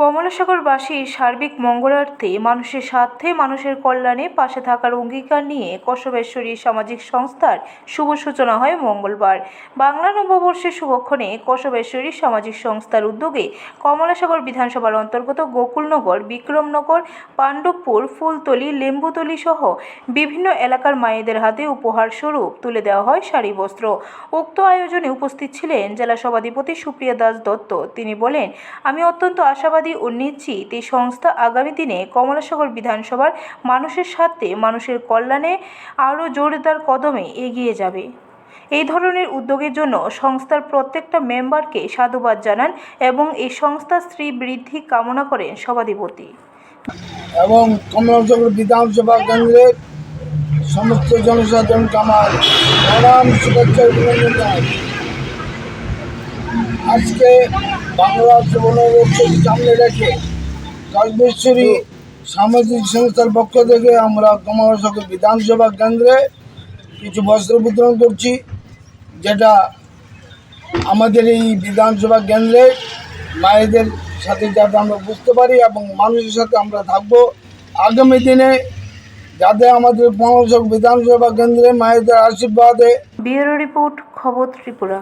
কমলাসাগরবাসীর সার্বিক মঙ্গলার্থে মানুষের স্বার্থে মানুষের কল্যাণে পাশে থাকার অঙ্গীকার নিয়ে কসবেশ্বরী সামাজিক সংস্থার শুভ সূচনা হয় মঙ্গলবার। বাংলা নববর্ষের শুভক্ষণে কসবেশ্বরী সামাজিক সংস্থার উদ্যোগে কমলাসাগর বিধানসভার অন্তর্গত গোকুলনগর, বিক্রমনগর, পাণ্ডবপুর, ফুলতলি, লেম্বুতলি সহ বিভিন্ন এলাকার মায়েদের হাতে উপহার স্বরূপ তুলে দেওয়া হয় শাড়ি বস্ত্র। উক্ত আয়োজনে উপস্থিত ছিলেন জেলা সভাধিপতি সুপ্রিয়া দাস দত্ত। তিনি বলেন, আমি অত্যন্ত আশাবাদী ও নিশ্চিত এই সংস্থা আগামী দিনে কমলাসাগর বিধানসভার মানুষের স্বার্থে মানুষের কল্যাণে আরও জোরদার কদমে এগিয়ে যাবে। এই ধরনের উদ্যোগের জন্য সংস্থার প্রত্যেকটা মেম্বারকে সাধুবাদ জানান এবং এই সংস্থার স্ত্রী বৃদ্ধি কামনা করেন সভাধিপতি। এবং কমলাচক্র বিধানসভা কেন্দ্রের সমস্ত জনসাধারণকে আমার শুভেচ্ছা অভিনন্দন আজকে বাংলা জীবনের সামনে রেখে কালবেশ্বরী সামাজিক সংস্থার পক্ষ থেকে আমরা কমলাচক্র বিধানসভা কেন্দ্রে কিছু বস্ত্র বিতরণ করছি, যেটা আমাদের এই বিধানসভা কেন্দ্রে মায়েদের সাথে যাতে আমরা বুঝতে পারি এবং মানুষের সাথে আমরা থাকব। আগামী দিনে যাতে আমাদের পনেরোশো বিধানসভা কেন্দ্রে মায়েদের আশীর্বাদে ব্যুরো রিপোর্ট, খবর ত্রিপুরা।